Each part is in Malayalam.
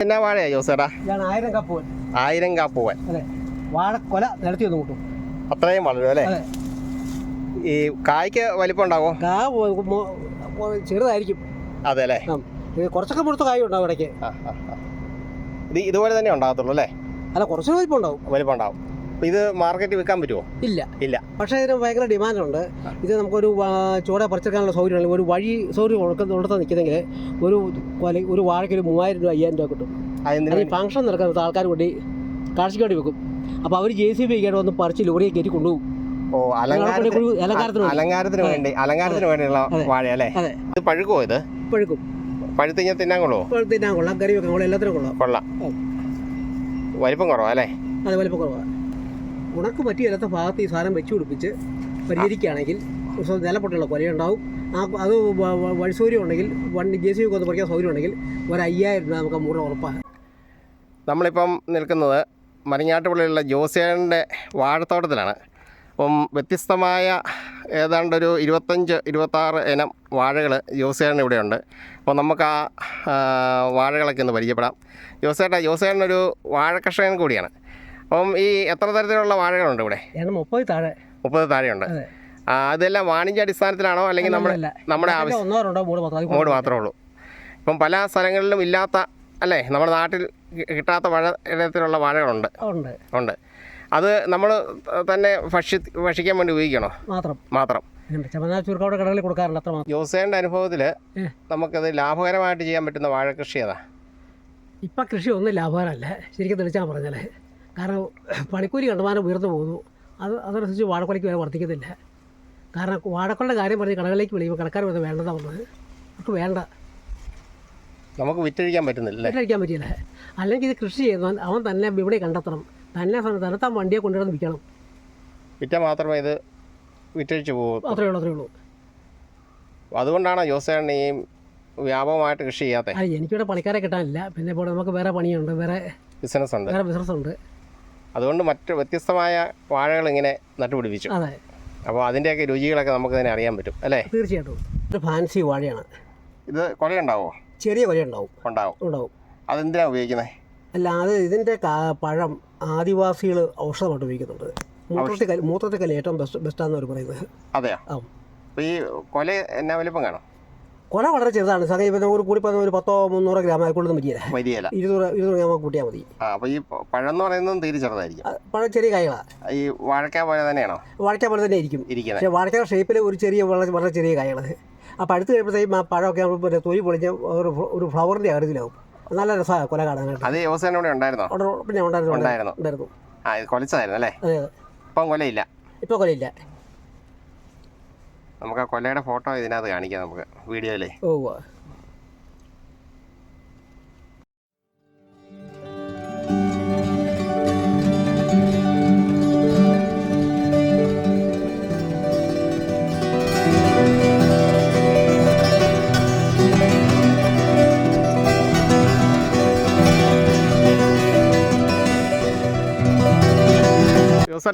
എന്നാ വാഴയാ ജോസേടാ? ഇതാണ് ആയിരം കപ്പ് ആയിരം കാപ്പൂവൻ അതെ. വാഴക്കൊല നിലത്തി ഒന്ന് കൂട്ടും. അത്രയും വളരും അല്ലേ? അതെ. ഈ കായ്ക്ക് വലിപ്പം ഉണ്ടാവോ കാ മോ- ചെറുതായിരിക്കും. അതെ അല്ലേ? ആ ഇത് കുറച്ചൊക്കെ മുഴുത്ത കായ ഉണ്ടാവും ഇടയ്ക്ക്. ആ, ആ, ആ. ഇത് ഇതുപോലെ തന്നെ ഉണ്ടാകത്തുള്ളൂ അല്ലേ? അല്ല കുറച്ച് വലിപ്പം ഉണ്ടാവും വലിപ്പം ഉണ്ടാവും ഇത് മാർക്കറ്റിൽ വിൽക്കാൻ പറ്റുമോ ഇല്ല. ഇല്ല. പക്ഷേ ഇതിന് ഭയങ്കര ഡിമാൻഡുണ്ട്. ഇത് നമുക്കൊരു ചുവടെ പറിച്ചെടുക്കാനുള്ള സൗകര്യമുണ്ട്. ഒരു വഴി സൗകര്യം ഉടക്കം നിൽക്കുന്നെങ്കിൽ ഒരു ഒരു വാഴയ്ക്ക് ഒരു മൂവായിരം രൂപ അയ്യായിരം രൂപ കിട്ടും. ഈ ഫംഗ്ഷൻ നടക്കുന്ന ആൾക്കാർ കൂടി കാഴ്ചയ്ക്ക് വേണ്ടി വെക്കും അപ്പോൾ അവർ ജെ സി ബി ഒക്കെ വന്ന് പറിച്ച് ലോറിയെ കയറ്റി കൊണ്ടുപോകും. ഓ അലങ്കാരത്തിന് അലങ്കാരത്തിന് വേണ്ടി. അലങ്കാരത്തിന് വേണ്ടി അലങ്കാരത്തിന് വേണ്ടിയുള്ള. വാഴ അല്ലേ? ഇത് പഴുക്കോ ഇത്? പഴുക്കും. പഴുത്ത് കഴിഞ്ഞാൽ തിന്നാൻ കൊള്ളുമോ തിന്നാൻ കൊള്ളാം. കറി വെക്കാൻ കൊള്ളാം. എല്ലാത്തിനും കൊള്ളാം. കൊള്ളാം. വലിപ്പം കുറവാ അല്ലേ? അത് വലിപ്പം കുറവാണ് ഉണക്ക് പറ്റിയല്ലാത്ത ഭാഗത്ത് ഈ സാധനം വെച്ച് പിടിപ്പിച്ച് പരിഹരിക്കുകയാണെങ്കിൽ നിലപ്പൊട്ടുള്ള കൊലയുണ്ടാവും. ആ അത് വഴി സൗകര്യം ഉണ്ടെങ്കിൽ വണ്ടി ജെ സി കൊന്ന് പറിക്കാൻ സൗകര്യം ഉണ്ടെങ്കിൽ ഒരു അയ്യായിരം രൂപ നമുക്ക് മൂട ഉറപ്പാണ് നമ്മളിപ്പം നിൽക്കുന്നത് മരിങ്ങാട്ടുപള്ളിയിലുള്ള ജോസിയാന്റെ വാഴത്തോട്ടത്തിലാണ്. അപ്പം വ്യത്യസ്തമായ ഏതാണ്ടൊരു ഇരുപത്തഞ്ച് ഇരുപത്താറ് ഇനം വാഴകൾ ജോസിയാൻ ഇവിടെയുണ്ട്. അപ്പോൾ നമുക്ക് ആ, വാഴകളൊക്കെ ഒന്ന് പരിചയപ്പെടാം. ജോസേട്ട ജോസേട്ടനൊരു വാഴ കർഷകൻ കൂടിയാണ്. അപ്പം ഈ എത്ര തരത്തിലുള്ള വാഴകളുണ്ട് ഇവിടെ? മുപ്പത് താഴെ. മുപ്പത് താഴെയുണ്ട്. അതെ. അതെല്ലാം വാണിജ്യ അടിസ്ഥാനത്തിലാണോ അല്ലെങ്കിൽ നമ്മുടെ നമ്മുടെ ആവശ്യം മോഡ് മാത്രമേ ഉള്ളൂ. ഇപ്പം പല സ്ഥലങ്ങളിലും ഇല്ലാത്ത അല്ലേ നമ്മുടെ നാട്ടിൽ കിട്ടാത്ത വാഴ ഇനത്തിലുള്ള വാഴകളുണ്ട്. ഉണ്ട്. അത് നമ്മൾ തന്നെ ഭക്ഷ്യ ഭക്ഷിക്കാൻ വേണ്ടി ഉപയോഗിക്കണോ? മാത്രം. മാത്രം. കടകളിൽ കൊടുക്കാറുണ്ട് അത്ര മാത്രം. ജോസേന്റെ അനുഭവത്തിൽ. നമുക്കത് ലാഭകരമായിട്ട് ചെയ്യാൻ പറ്റുന്ന വാഴ കൃഷി ഏതാ ഇപ്പം കൃഷി ഒന്നും ലാഭകരമല്ല. ശരിക്കും തെളിച്ചാൽ പറഞ്ഞാൽ കാരണം പണിക്കൂലി കണ്ടമാനം ഉയർന്നു പോകുന്നു. അത് അതനുസരിച്ച് വാഴക്കൊലയ്ക്ക് വില വർദ്ധിക്കുന്നില്ല. കാരണം വാഴക്കൊലയുടെ കാര്യം പറഞ്ഞ് കടകളിലേക്ക് വിളിക്കുമ്പോൾ കടക്കാർ വന്ന് വേണ്ടതാ പറഞ്ഞത്. അവർക്ക് വേണ്ട. നമുക്ക് വിറ്റഴിക്കാൻ പറ്റുന്നില്ല വിറ്റഴിക്കാൻ പറ്റില്ല. അല്ലെങ്കിൽ ഇത് കൃഷി ചെയ്യുന്നവൻ അവൻ തന്നെ ഇവിടെ കണ്ടെത്തണം. തന്നെ തന്നെ വണ്ടിയെ കൊണ്ടുവന്ന് വിൽക്കണം. വിറ്റാൽ മാത്രമേ ഇത് വിറ്റഴിച്ചു പോകും. അത്രയേ ഉള്ളൂ അത്രയേ ഉള്ളൂ. അതുകൊണ്ടാണ് ജോസേണ്ണ ഈ വ്യാപകമായിട്ട് കൃഷി ചെയ്യാത്തത്. എനിക്കിവിടെ പണിക്കാരെ കിട്ടാനില്ല. പിന്നെ ഇപ്പോൾ നമുക്ക് വേറെ പണിയുണ്ട് വേറെ ബിസിനസ് ഉണ്ട് വേറെ ബിസിനസ് ഉണ്ട് അതുകൊണ്ട് മറ്റ് വ്യത്യസ്തമായ വാഴകൾ ഇങ്ങനെ നട്ടുപിടിപ്പിച്ചു. അതെ. അപ്പോൾ അതിന്റെയൊക്കെ രുചികളൊക്കെ നമുക്ക് തന്നെ അറിയാൻ പറ്റും അല്ലേ? തീർച്ചയായിട്ടും. ഇത് ഫാൻസി വാഴയാണ്. ഇത് കൊലയുണ്ടാവോ? ചെറിയ കൊല ഉണ്ടാവും. ഉണ്ടാവും. ഉണ്ടാവും അതെന്തിനാണ് ഉപയോഗിക്കുന്നത് അല്ല അത് ഇതിന്റെ പഴം ആദിവാസികൾ ഔഷധമായിട്ട് ഉപയോഗിക്കുന്നുണ്ട്. മൂത്രത്തിൽ കല്ല് മൂത്രത്തിൽ കല്ല് ഏറ്റവും ബെസ്റ്റ് ബെസ്റ്റാന്ന് അവർ പറയുന്നത്. അതെയോ? ഈ കൊല എന്നാ വലിപ്പം കാണും? കൊല വളരെ ചെറുതാണ്. സാറേ ഇപ്പം നമുക്ക് കൂടി പറഞ്ഞ ഒരു പത്തോ മുന്നൂറോ ഗ്രാം ആയിക്കൊള്ളുന്ന പറ്റിയില്ല. വലിയല ഇരുന്നൂറ് ഇരുന്നൂറ് ഗ്രാം കൂട്ടിയാൽ മതി. ആ അപ്പോൾ ഈ പഴം എന്ന് പറയുന്നത് തീരെ ചെറുതായിരിക്കും. പഴം ചെറിയ കായകളാണ് ഈ വാഴക്ക പോലെ തന്നെയാണോ? വാഴയ്ക്ക പോലെ തന്നെ ഇരിക്കും. ഇരിക്കുന്നത്. പക്ഷേ വാഴയ്ക്ക ഷേപ്പിൽ ഒരു ചെറിയ വളരെ വളരെ ചെറിയ കായകൾ. അപ്പോൾ അടുത്ത് കഴിയുമ്പോഴത്തേക്കും ആ പഴമൊക്കെ ആകുമ്പോൾ പിന്നെ തൊലി പൊളിഞ്ഞ ഒരു ഫ്ല- ഒരു ഫ്ലവറിന്റെ ആകൃതിയിലാവും നല്ല രസമാണ് കൊല കാണാനായിട്ട് അത് യോസേന ഇവിടെ ഉണ്ടായിരുന്നോ? അവിടെ പിന്നെ ഉണ്ടായിരുന്നു ഉണ്ടായിരുന്നു. ഉണ്ടായിരുന്നു. ആ ഇത് കൊലച്ചതായിരുന്നു അല്ലേ? അതെ അതെ. ഇപ്പം കൊലയില്ല. ഇപ്പോൾ കൊലയില്ല. നമുക്ക് ആ കൊല്ലയുടെ ഫോട്ടോ ഇതിനകത്ത് കാണിക്കാം നമുക്ക് വീഡിയോയിലേ. ഓ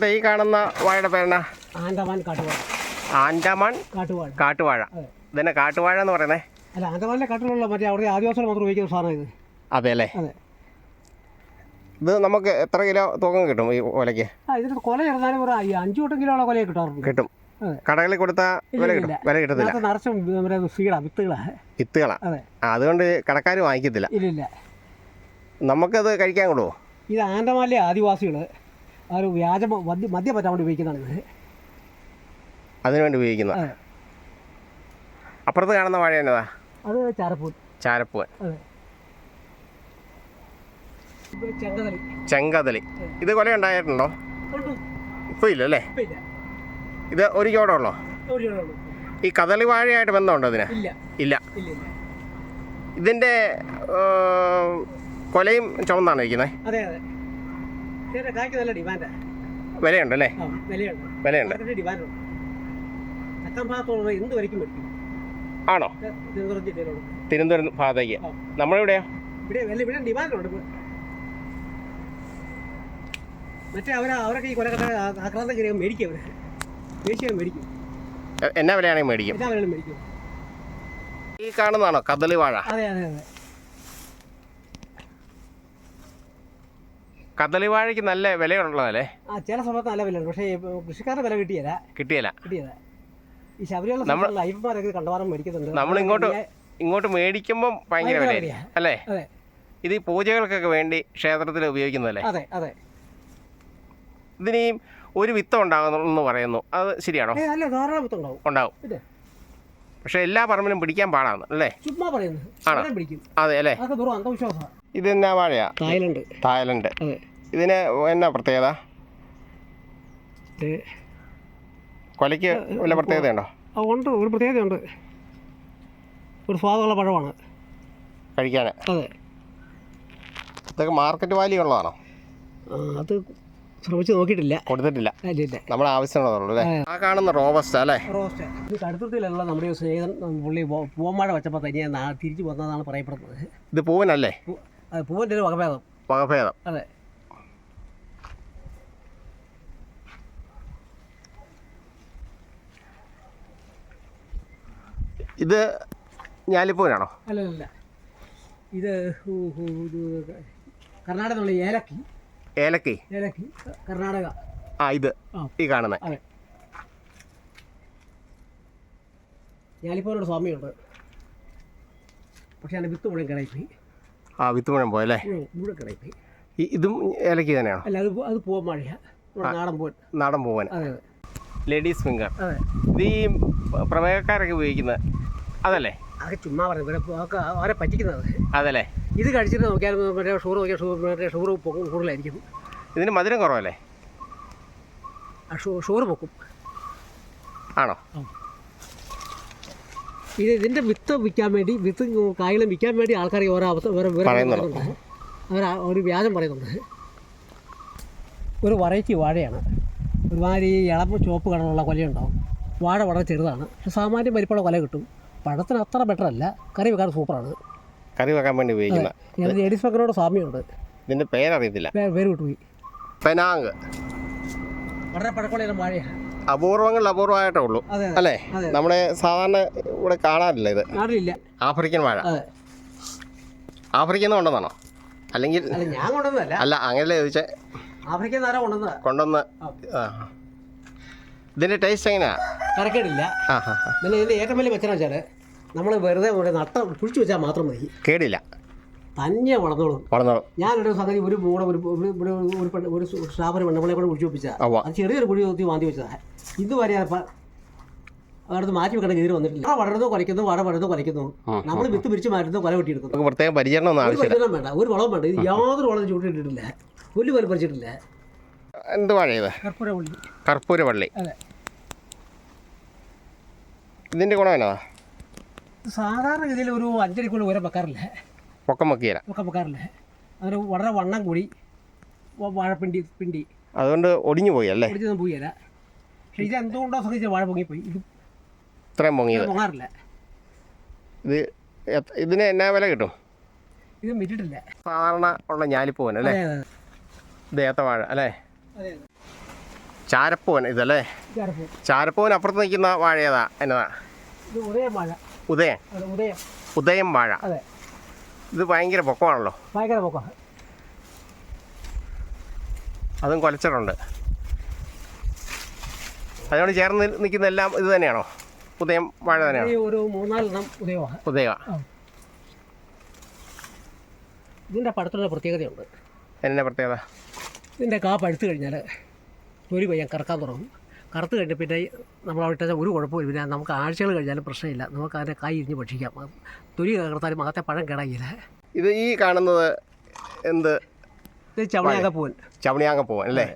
ഈ കാണുന്ന വാഴയുടെ പേരണ ആൻഡമാൻ കാട്ടുവാഴ ആൻഡമാൻ കാട്ടുവാഴ. കാട്ടുവാഴ. ഇതന്നെ കാട്ടുവാഴ എന്ന് പറയുന്നത് അല്ല ആൻഡമാനിലെ കാട്ടിലുള്ള മറ്റേ അവിടെ ആദിവാസികൾ മാത്രം ഉപയോഗിക്കുന്ന സാധനം ഇത്. അതെ അല്ലേ? അതെ. ഇത് നമുക്ക് എത്ര കിലോ തൂക്കം കിട്ടും ഈ ഓലയ്ക്ക്? ആ ഇതിന് കൊല ചെറുതാലും ഒരു അയ്യ- അഞ്ച് കിലോ കൊലയെ കിട്ടാറുണ്ട്. കിട്ടും. അതെ. കടകളിൽ കൊടുത്താൽ വില കിട്ടും. ഇല്ല. വില കിട്ടത്തില്ല. ഇതിനകത്ത് നിറച്ചും നമ്മുടെ സീഡാ വിത്തുകളാ. അതെ. ആ, അതുകൊണ്ട് കടക്കാർ വാങ്ങിക്കത്തില്ല. ഇല്ല നമുക്കത് കഴിക്കാൻ കൊള്ളുമോ ഇത് ആൻഡമാനിലെ ആദിവാസികൾ ആ ഒരു വ്യാജ മദ്യ മദ്യപറ്റാൻ വേണ്ടി ഉപയോഗിക്കുന്നതാണ് ഇത്. അതിനുവേണ്ടി വേണ്ടി അതെ അപ്പുറത്ത് കാണുന്ന വാഴ എന്നതാ? അത് ചാരപ്പൂൻ ചാരപ്പൂവൻ ചെങ്കതലി ഇത് കൊല ഉണ്ടായിട്ടുണ്ടോ? ഇപ്പൊ ഇല്ല അല്ലേ? ഇത് ഒരു ചോടുള്ളോ. ഈ കദളി വാഴയായിട്ട് ബന്ധമുണ്ടോ ഇതിന്? ഇല്ല. ഇതിന്റെ കൊലയും ചുമന്നാണ് ഇരിക്കുന്നത് വിലയുണ്ട് അല്ലേ ആ വിലയുണ്ട്. എന്ത് വരയ്ക്കും ആണോ? തിരുവനന്തപുരം ഭാഗത്തേക്ക് നമ്മളിവിടെയാ? ഇവിടെ ഇവിടെ ഡിമാൻഡുണ്ട്. ഇപ്പൊ. മറ്റേ അവർ അവരൊക്കെ ഈ കൊലക്കട്ട ആക്രാന്തം കയറിയാൽ മേടിക്കും അവർ ദേശീയം മേടിക്കും. എന്നാ വിലയാണെങ്കിൽ മേടിക്കും. ഈ കാണുന്നതാണോ? കദളി വാഴ അതെ അതെ അതെ. കദളി വാഴയ്ക്ക് നല്ല വിലയുള്ളതല്ലേ? ആ ചില സമയത്ത് നല്ല വിലയുണ്ട്. പക്ഷേ കൃഷിക്കാരുടെ വില കിട്ടിയല്ല കിട്ടിയല്ല കിട്ടിയത്. ഈ ശബരിമല നമ്മൾ- മേടിക്കുന്നുണ്ട്. നമ്മളിങ്ങോട്ട് വലിയ- ഇങ്ങോട്ട് മേടിക്കുമ്പോൾ ഭയങ്കര വില അല്ലേ? ഇത് ഈ പൂജകൾക്കൊക്കെ വേണ്ടി ക്ഷേത്രത്തിൽ ഉപയോഗിക്കുന്നതല്ലേ? അതെ അതെ. ഇതിന് ഈ ഒരു വിത്തം ഉണ്ടാകുന്നു പറയുന്നു. അത് ശരിയാണോ? ഏ, അല്ല ധാരാളം വിത്തുണ്ടാവും ഉണ്ടാവും. പക്ഷെ എല്ലാ പറമ്പിലും പിടിക്കാൻ പാടാണ് അല്ലേ? ചുമ്മാ പറയുന്നു. അതെ അല്ലേ? ഇത് എന്നാ വാഴയാ? തായ്ലൻഡ് തായ്ലൻഡ് ഇതിന് എന്നാ പ്രത്യേകത? കൊലയ്ക്ക് വല്ല പ്രത്യേകതയുണ്ടോ? ഉണ്ട്. ഒരു പ്രത്യേകതയുണ്ട്. ഒരു സ്വാദുള്ള പഴമാണ്. കഴിക്കാൻ അതെ. ഇതൊക്കെ മാർക്കറ്റ് വാല്യൂ ഉള്ളതാണോ? അത് ശ്രമിച്ച് നോക്കിയിട്ടില്ല. കൊടുത്തിട്ടില്ല. നമ്മുടെ ആവശ്യമുള്ളതുള്ളൂ അല്ലേ? ആ കാണുന്ന റോബസ്റ്റ് അല്ലേ? റോസ്റ്റ് ഇത് കടുത്തത്തിലുള്ള നമ്മുടെ സ്നേഹിതൻ പുള്ളി പൂവന്മാഴ വെച്ചപ്പോൾ തനിയെ തിരിച്ചു വന്നതാണ് പറയപ്പെടുന്നത്. ഇത് പൂവനല്ലേ? അത് പൂവന്റെ ഒരു വകഭേദം. വകഭേദം. അതെ. ഇത് ഞാലിപ്പൂവനാണോ? അല്ലല്ല അല്ല ഇത് കർണാടക ഏലക്കി. ഏലക്കി? ഏലക്കി കർണാടക. ആ ഇത്. ഈ കാണുന്നത് അതെ. സ്വാമിയുണ്ട്. പക്ഷേ അതിന്റെ വിത്ത് മുഴുവൻ കിടയിപ്പോയി. ആ വിത്ത് മുഴുവൻ പോയല്ലേ? മുഴുവൻ കിടയിപ്പോയി. ഈ ഇതും ഏലക്കി തന്നെയാണോ? അല്ല അത് പൂ- അത് പൂവൻ മഴയാണ് നാടൻ പൂവൻ. നാടൻ പൂവൻ. അതെ അതെ. ലേഡീസ് ഫിംഗർ അതെ. ഇത് ഈ പ്രമേഹക്കാരൊക്കെ ഉപയോഗിക്കുന്നത് അതല്ലേ? അതൊക്കെ ചുമ്മാ പറഞ്ഞു ഇവരെ അവരെ പറ്റിക്കുന്നത്. അതല്ലേ? ഇത് കഴിച്ചിട്ട് നോക്കിയാൽ മറ്റേ ഷുഗർ നോക്കിയാൽ ഷുഗർ മറ്റേ ഷുഗർ പൊക്കും കൂടുതലായിരിക്കും. ഇതിന് മധുരം കുറവല്ലേ? ഷുഗർ പൊക്കും. ആണോ? ഇത് ഇതിന്റെ വിത്ത് വിൽക്കാൻ വേണ്ടി വിത്ത് കായലും വിൽക്കാൻ വേണ്ടി ആൾക്കാർ ഓരോ അവസ്ഥ ഓരോ പറയുന്നുണ്ട്. അവർ ഒരു വ്യാജം പറയുന്നുണ്ട്. ഒരു വറൈറ്റി വാഴയാണ്. ഒരുമാതിരി ഇളമ്പ് ചുവപ്പ് കളറുള്ള കൊലയുണ്ടാവും. വാഴ വളരെ ചെറുതാണ്. പക്ഷെ സാമാന്യം വലിപ്പമുള്ള കൊല കിട്ടും. പഴത്തിന് അത്ര ബെറ്റർ അല്ല. കറി വെക്കാൻ സൂപ്പറാണ്. കറി വെക്കാൻ വേണ്ടി ഉപയോഗിക്കുന്ന ഞാൻ ലേഡീസ് മക്കനോട് സാമ്യമുണ്ട്. ഇതിന്റെ പേരറിയത്തില്ല. പേര് വിട്ടുപോയി. പെനാങ്. വളരെ പഴക്കമുള്ള മഴയാണ് അപൂർവങ്ങളിൽ അപൂർവമായിട്ടേ ഉള്ളൂ. അല്ലേ? നമ്മുടെ സാധാരണ ഇവിടെ കാണാറില്ല ഇത്. ആഫ്രിക്കൻ വാഴ. നിന്ന് കൊണ്ടുവന്നാണോ? അല്ലെങ്കിൽ അല്ല ഞാൻ കൊണ്ടുവന്നതല്ല. അല്ല അങ്ങനെയല്ലേ ചോദിച്ചേ? ആഫ്രിക്കൻ കൊണ്ടുവന്ന് ഇതിന്റെ ടേസ്റ്റ് എങ്ങനെയാ? കറക്കേടില്ല. ആ ഹാ ഹാ. പിന്നെ ഏറ്റവും വലിയ മെച്ചം വെച്ചാൽ നമ്മൾ വെറുതെ ഒരു നട്ട കുഴിച്ചു വെച്ചാൽ മാത്രം മതി. കേടില്ല. തന്നെ വളർന്നോളും. വളർന്നോളും. ഞാനൊരു സംഗതി ഒരു മൂടെ ഒരു ഒരു ഇവിടെ ഒരു പെണ്ണ് ഒരു സ്റ്റാഫിന് പെണ്ണുങ്ങളെ കൂടെ കുഴിച്ചു വെപ്പിച്ചാ. അത് ചെറിയൊരു കുഴി കുത്തി മാന്തി വെച്ചതാ. ഇതുവരെ അവിടുന്ന് മാറ്റി വെക്കേണ്ട ഗതിയിൽ വന്നിട്ടില്ല. വട വളരുന്നു കുറയ്ക്കുന്നു വട വളരുന്നു കുറയ്ക്കുന്നു നമ്മൾ വിത്ത് പിരിച്ച് മാറ്റുന്നു കൊല വെട്ടിയെടുക്കുന്നു. നമുക്ക് പ്രത്യേകം പരിചരണം ഒന്നും ഒരു ആവശ്യമില്ല. പരിചരണം വേണ്ട. ഒരു വളവും വേണ്ട. ഇത് യാതൊരു വളം ചൂട്ടിട്ടില്ല പുല്ല് പോലും പറിച്ചിട്ടില്ല. എന്ത് വാഴയത് കർപ്പൂര പുള്ളി കർപ്പൂര വള്ളി അതെ. ഇതിന്റെ ഗുണം എന്നതാ സാധാരണ ഗതിയിൽ ഒരു അഞ്ചടിക്കുള്ള ഉയരം വെക്കാറില്ല. പൊക്കം വെക്കില്ല ഒക്കെ വെക്കാറില്ല. അതിന് വളരെ വണ്ണം കൂടി വാഴപ്പിണ്ടി പിണ്ടി. അതുകൊണ്ട് ഒടിഞ്ഞു പോയി അല്ലേ ഒടിച്ചൊന്നും പോയില്ല. പക്ഷേ ഇത് എന്തുകൊണ്ടോ സംഗതിച്ച് വാഴ പൊങ്ങിപ്പോയി. ഇത് ഇത്രയും പൊങ്ങിയത്. പൊങ്ങാറില്ല. ഇത് ഇതിന് എന്നാ വില കിട്ടും? ഇത് വിറ്റിട്ടില്ല സാധാരണ ഉള്ള ഞാലിപ്പൂവൻ അല്ലേ? ഇത് ഏത്തവാഴ അല്ലേ? ചാരപ്പൂവൻ ഇതല്ലേ? ഇത് ചാരപ്പൂവൻ അപ്പുറത്ത് നിൽക്കുന്ന വാഴ ഏതാ? എന്നതാ? ഇത് ഉദയം വാഴ. ഉദയൻ അതെ ഉദയം. ഉദയം വാഴ. അതെ. ഇത് ഭയങ്കര പൊക്കമാണല്ലോ. ഭയങ്കര പൊക്കമാണ് അതും കൊലച്ചിട്ടുണ്ട് അതിനോട് ചേർന്ന് നിൽക്കുന്ന എല്ലാം ഇത് തന്നെയാണോ? ഉദയം വാഴ തന്നെയാണോ? ഒരു മൂന്നാലെണ്ണം ഉദയമാണ് ഉദയ ഇതിന്റെ പടത്തിനൊരു പ്രത്യേകതയുണ്ട്. എന്നെ പ്രത്യേകത? ഇതിന്റെ കാ പഴുത്ത് കഴിഞ്ഞാൽ ഒരു പയ്യാൻ കറക്കാൻ തുടങ്ങും. കറുത്ത് കഴിഞ്ഞ പിന്നെ നമ്മൾ അവിടെ ഇട്ടാൽ ഒരു കുഴപ്പമില്ല പിന്നെ നമുക്ക് ആഴ്ചകൾ കഴിഞ്ഞാലും പ്രശ്നമില്ല. നമുക്ക് അതിന്റെ കായ് ഇരിഞ്ഞ് ഭക്ഷിക്കാം. തൊലി കറുത്താലും അകത്തെ പഴം കേടായില്ല ഇത് ഈ കാണുന്നത് എന്ത്? ഇത് പൂവൻ. ചവണിയാങ്ങ പൂവൻ അല്ലേ?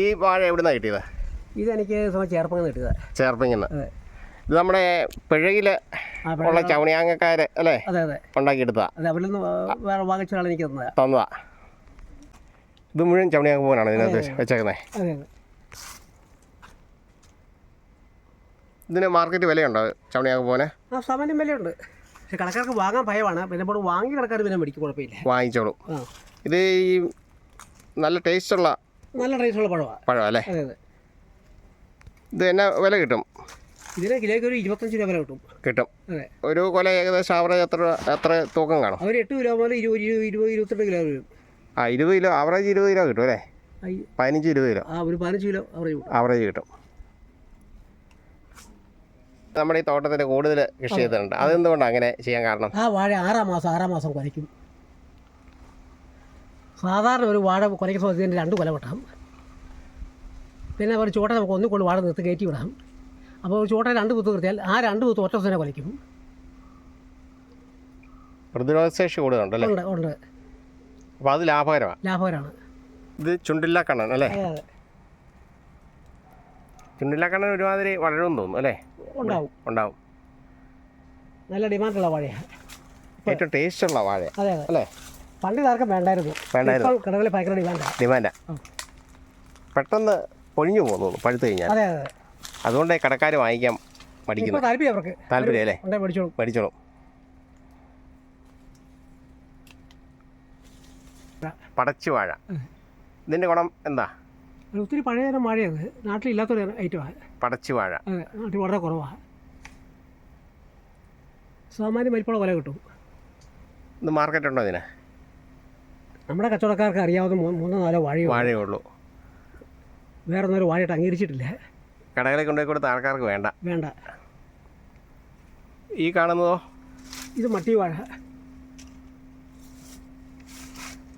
ഈ വാഴ എവിടുന്നാണ് കിട്ടിയത്? ഇതെനിക്ക് ചേർപ്പങ്ങ് കിട്ടിയത്. ചേർപ്പിങ്ങന്ന്. അതെ. ഇത് നമ്മുടെ പിഴയിൽ ആ ഉള്ള ചവണിയാങ്ങക്കാര് അല്ലേ? അതെ അതെ. ഉണ്ടാക്കിയെടുത്തതാ. അതെ അവരിൽ നിന്ന് വേറെ വാങ്ങിച്ചാണ് എനിക്ക് തന്നതാ. തന്നതാ. ഇത് മുഴുവൻ ചവണിയാങ്ങ പോകാനാണ് ഇതിനകത്ത് വെച്ചേക്കുന്നത് അതെ അതെ. ഇതിന് മാർക്കറ്റ് വിലയുണ്ടോ ചവണിയാങ്ങ പോകാൻ ആ സാമാന്യം വിലയുണ്ട്. പക്ഷെ കടക്കാർക്ക് വാങ്ങാൻ ഭയമാണ്. പിന്നെ ഇപ്പോൾ വാങ്ങി കടക്കാർ പിന്നെ മേടിക്കും കുഴപ്പമില്ല. വാങ്ങിച്ചോളൂ. ആ. ഇത് ഈ നല്ല ടേസ്റ്റുള്ള നല്ല ടേസ്റ്റുള്ള പഴമാണ് പഴം അല്ലേ? അതെ അതെ. ഇത് എന്നാ വില കിട്ടും? ഇതിന് കിലോയ്ക്ക് ഒരു ഇരുപത്തഞ്ച് രൂപ വില കിട്ടും. കിട്ടും. അതെ. ഒരു കൊല ഏകദേശം ആവറേജ് എത്ര എത്ര തൂക്കം കാണും? അവർ എട്ട് കിലോ മുതൽ ഇരുപത് ഇരുപത് ഇരുപത്തെട്ട് കിലോ വരും. ആ ഇരുപത് കിലോ ആവറേജ് ഇരുപത് കിലോ കിട്ടും അല്ലേ? പതിനഞ്ച് ഇരുപത് കിലോ. ആ ഒരു പതിനഞ്ച് കിലോ ആവറേജ് കിട്ടും. നമ്മുടെ ഈ തോട്ടത്തിൽ കൂടുതൽ കൃഷി ചെയ്തിട്ടുണ്ട്. അതെന്തുകൊണ്ടാണ് അങ്ങനെ ചെയ്യാൻ കാരണം? ആ വാഴ ആറാം മാസം ആറാം മാസം കുലയ്ക്കും സാധാരണ ഒരു വാഴ കുലയ്ക്കുന്ന സമയത്ത് രണ്ട് കൊല വെട്ടാം. പിന്നെ ഒരു ചോട്ട നമുക്ക് ഒന്നും കൊണ്ട് വാഴ നിർത്തി കയറ്റി വിടാം. അപ്പോൾ ഒരു ചോട്ട രണ്ട് കുത്ത് നിർത്തിയാൽ ആ രണ്ട് കുത്ത് ഒറ്റ തന്നെ കുലയ്ക്കും പ്രതിരോധശേഷി കൂടുതലുണ്ടല്ലേ? ഉണ്ട് ഉണ്ട്. അപ്പോൾ അത് ലാഭകരമാണ് ലാഭകരമാണ്. ഇത് ചുണ്ടില്ല കണ്ണൻ അല്ലേ? അതെ അതെ. ഒരുമാതിരി വളരുമെന്ന് തോന്നുന്നു അല്ലേ? ഉണ്ടാവും. ഉണ്ടാവും. നല്ല ഡിമാൻഡുള്ള വാഴയാണ് ഏറ്റവും ടേസ്റ്റുള്ള വാഴ അതെ അതെ. അല്ലേ? പണ്ട് ഇതാർക്കും വേണ്ടായിരുന്നു. വേണ്ടായിരുന്നു. ഇപ്പോൾ കടകളിൽ ഭയങ്കര ഡിമാൻഡാണ് ഡിമാൻഡാ. ആ. പെട്ടെന്ന് പൊഴിഞ്ഞു പോകുന്നു പഴുത്തു കഴിഞ്ഞാൽ. അതെ അതെ അതുകൊണ്ട് കടക്കാർ വാങ്ങിക്കാൻ ഇപ്പോൾ മടിക്കുന്നു താല്പര്യം അവർക്ക്. താല്പര്യം അല്ലേ? ഉണ്ടെ മേടിച്ചോളും. മേടിച്ചോളും. പടച്ചു വാഴ. ഇതിന്റെ ഗുണം എന്താ? ഒത്തിരി പഴയ തരം വാഴയാണ്. നാട്ടിലില്ലാത്തൊരു ഐറ്റമാണ്. പടച്ചു വാഴ. അതെ നാട്ടിൽ വളരെ കുറവാണ് സാമാന്യം വലിപ്പമുള്ള വില കിട്ടും. ഇത് മാർക്കറ്റ് ഉണ്ടോ ഇതിന്? നമ്മുടെ കച്ചവടക്കാർക്ക് അറിയാവുന്ന മൂന്നോ നാലോ വാഴയോ വാഴയേ ഉള്ളൂ. വേറെ ഒന്നൊരു വാഴയിട്ട് അംഗീകരിച്ചിട്ടില്ല. കടകളിൽ കൊണ്ടുപോയി കൊടുത്ത ആൾക്കാർക്ക് വേണ്ട. വേണ്ട. ഈ കാണുന്നതോ? ഇത് മട്ടി വാഴ.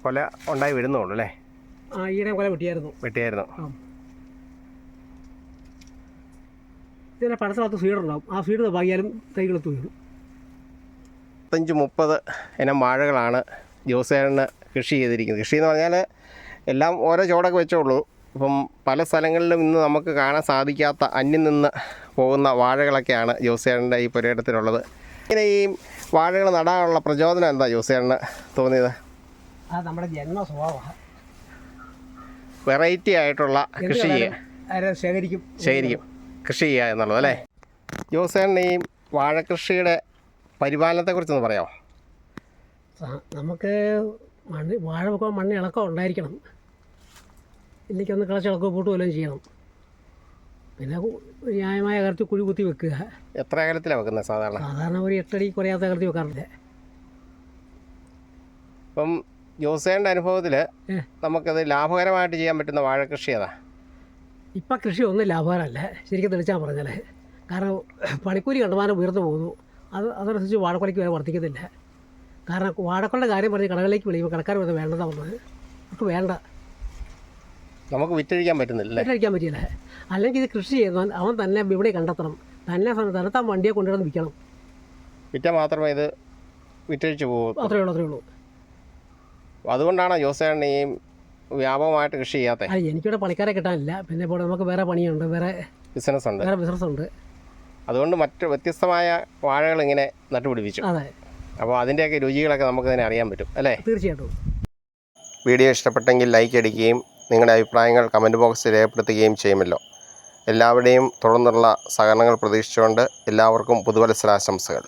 കൊല ഉണ്ടായി വരുന്നുള്ളൂ അല്ലേ? ആ ഈയിടെ കൊല വെട്ടിയായിരുന്നു. വെട്ടിയായിരുന്നു. ഇതിന്റെ പടത്തിനകത്ത് ഫീഡുണ്ടാവും ആ ഫീഡ് ഭാഗ്യാലും തൈകളെത്തു വീഴും. പത്തഞ്ച് മുപ്പത് ഇനം വാഴകളാണ് ജോസേണ് കൃഷി ചെയ്തിരിക്കുന്നത്. കൃഷി എന്ന് പറഞ്ഞാൽ എല്ലാം ഓരോ ചോടൊക്കെ വെച്ചോളൂ. ഇപ്പം പല സ്ഥലങ്ങളിലും ഇന്ന് നമുക്ക് കാണാൻ സാധിക്കാത്ത അന്യം നിന്ന് പോകുന്ന വാഴകളൊക്കെയാണ് ജോസേണിന്റെ ഈ പുരയിടത്തിലുള്ളത്. ഇങ്ങനെ ഈ വാഴകൾ നടാനുള്ള പ്രചോദനം എന്താ ജോസേണിന് തോന്നിയത്? അത് നമ്മുടെ ജന്മ സ്വഭാവമാണ് വെറൈറ്റി ആയിട്ടുള്ള കൃഷി ചെയ്യുക ശേഖരിക്കും. ശേഖരിക്കും. കൃഷി ചെയ്യുക എന്നുള്ളത് അല്ലേ? ജോസേറിന് ഈ വാഴക്കൃഷിയുടെ പരിപാലനത്തെക്കുറിച്ചൊന്ന് പറയാമോ? നമുക്ക് മണ്ണ് വാഴ വെക്കുമ്പോൾ മണ്ണ് ഇളക്കം ഉണ്ടായിരിക്കണം. ഇല്ലെങ്കിൽ ഒന്ന് കിളച്ച് ഇളക്കോ പൂട്ട് വല്ലതും ചെയ്യണം. പിന്നെ ന്യായമായ കറത്തി കുഴി കുത്തി വെക്കുക. എത്ര അകലത്തിലാണ് വെക്കുന്നത് സാധാരണ? സാധാരണ ഒരു എട്ടടി കുറയാത്ത അകലത്തിൽ വെക്കാറില്ല. ഇപ്പം ജോസേന്റെ അനുഭവത്തിൽ. നമുക്കത് ലാഭകരമായിട്ട് ചെയ്യാൻ പറ്റുന്ന വാഴകൃഷി ഏതാ? ഇപ്പം കൃഷി ഒന്നും ലാഭകരമല്ല. ശരിക്കും തെളിച്ചാൽ പറഞ്ഞാൽ കാരണം പണിക്കൂലി കണ്ടമാനം ഉയർന്നു പോകുന്നു. അത് അതനുസരിച്ച് വാഴക്കൊലയ്ക്ക് വില വർദ്ധിക്കുന്നില്ല. കാരണം വാഴക്കൊള്ള കാര്യം പറഞ്ഞ് കടകളിലേക്ക് വിളിക്കുമ്പോൾ കടക്കാർ വന്ന് വേണ്ടതാണ് പറഞ്ഞത്. അവർക്ക് വേണ്ട. നമുക്ക് വിറ്റഴിക്കാൻ പറ്റുന്നില്ല വിറ്റഴിക്കാൻ പറ്റില്ല. പറ്റിയില്ല അല്ലെങ്കിൽ ഇത് കൃഷി ചെയ്യുന്നവൻ അവൻ തന്നെ വിപണി കണ്ടെത്തണം. തന്നെ തനത്താൻ വണ്ടിയെ കൊണ്ടുവന്ന് വിൽക്കണം. വിറ്റാൽ മാത്രമേ ഇത് വിറ്റഴിച്ചു പോകും. അത്രയേ ഉള്ളൂ അത്രയേ ഉള്ളൂ. അതുകൊണ്ടാണ് ജോസേണ്ണ ഈ വ്യാപകമായിട്ട് കൃഷി ചെയ്യാത്തത്? എനിക്കിവിടെ പണിക്കാരെ കിട്ടാനില്ല. പിന്നെ ഇപ്പോൾ നമുക്ക് വേറെ പണിയുണ്ട് വേറെ ബിസിനസ് ഉണ്ട്. വേറെ ബിസിനസ് ഉണ്ട്. അതുകൊണ്ട് മറ്റ് വ്യത്യസ്തമായ വാഴകൾ ഇങ്ങനെ നട്ടുപിടിപ്പിച്ചു. അതെ. അപ്പോൾ അതിന്റെയൊക്കെ രുചികളൊക്കെ നമുക്ക് തന്നെ അറിയാൻ പറ്റും അല്ലേ? തീർച്ചയായിട്ടും. വീഡിയോ ഇഷ്ടപ്പെട്ടെങ്കിൽ ലൈക്ക് അടിക്കുകയും നിങ്ങളുടെ അഭിപ്രായങ്ങൾ കമന്റ് ബോക്സിൽ രേഖപ്പെടുത്തുകയും ചെയ്യുമല്ലോ. എല്ലാവരുടെയും തുടർന്നുള്ള സഹകരണങ്ങൾ പ്രതീക്ഷിച്ചുകൊണ്ട് എല്ലാവർക്കും പുതുവത്സരാശംസകൾ.